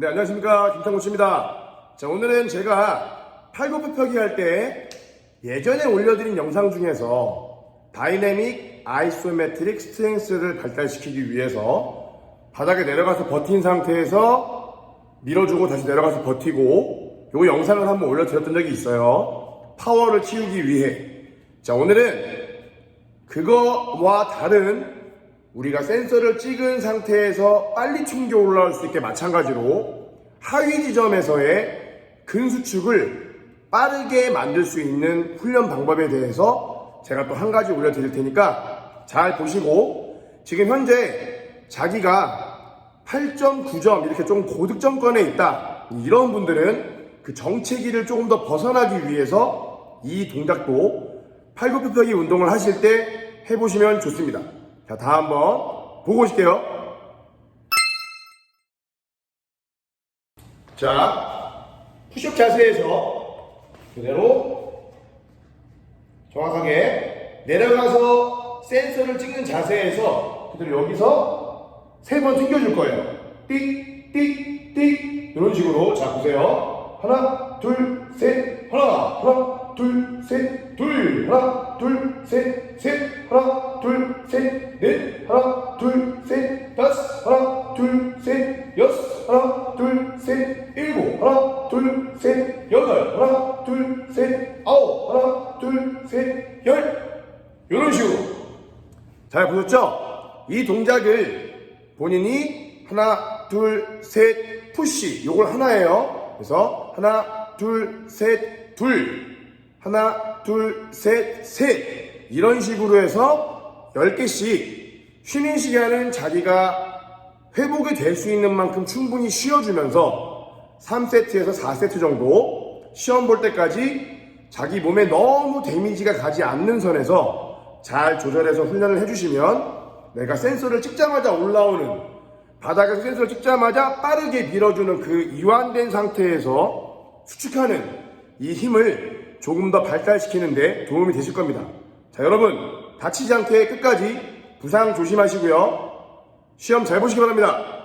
네, 안녕하십니까. 김창구 씨입니다. 자, 오늘은 제가 팔굽혀펴기 할 때 예전에 올려드린 영상 중에서 다이내믹 아이소메트릭 스트렝스를 발달시키기 위해서 바닥에 내려가서 버틴 상태에서 밀어주고 다시 내려가서 버티고 요 영상을 한번 올려드렸던 적이 있어요. 파워를 키우기 위해. 자, 오늘은 그거와 다른 우리가 센서를 찍은 상태에서 빨리 튕겨 올라올 수 있게 마찬가지로 하위 지점에서의 근수축을 빠르게 만들 수 있는 훈련 방법에 대해서 제가 또 한 가지 올려드릴 테니까 잘 보시고 지금 현재 자기가 8.9점 이렇게 좀 고득점권에 있다 이런 분들은 그 정체기를 조금 더 벗어나기 위해서 이 동작도 팔굽혀펴기 운동을 하실 때 해보시면 좋습니다. 자, 다 한번 보고 오실게요. 자, 푸시업 자세에서 그대로 정확하게 내려가서 센서를 찍는 자세에서 그대로 여기서 세 번 튕겨줄 거예요. 띡, 띡, 띡. 이런 식으로. 자, 보세요. 하나, 둘, 셋, 하나, 하나, 둘, 셋, 둘, 하나, 둘, 셋, 셋, 하나, 둘, 셋, 넷, 하나, 둘, 셋, 다섯, 하나, 둘, 셋, 여섯, 하나, 둘, 셋, 일곱, 하나, 둘, 셋, 여덟, 하나, 둘, 셋, 아홉, 하나, 둘, 셋, 열. 이런 식으로. 잘 보셨죠? 이 동작을 본인이 하나, 둘, 셋, 푸시. 요걸 하나예요. 그래서 하나, 둘, 셋, 둘. 하나, 둘, 셋, 셋. 이런 식으로 해서 10개씩 쉬는 시간은 자기가 회복이 될 수 있는 만큼 충분히 쉬어주면서 3세트에서 4세트 정도 시험 볼 때까지 자기 몸에 너무 데미지가 가지 않는 선에서 잘 조절해서 훈련을 해주시면 내가 센서를 찍자마자 올라오는 바닥에서 센서를 찍자마자 빠르게 밀어주는 그 이완된 상태에서 수축하는 이 힘을 조금 더 발달시키는데 도움이 되실 겁니다. 자, 여러분, 다치지 않게 끝까지 부상 조심하시고요. 시험 잘 보시기 바랍니다.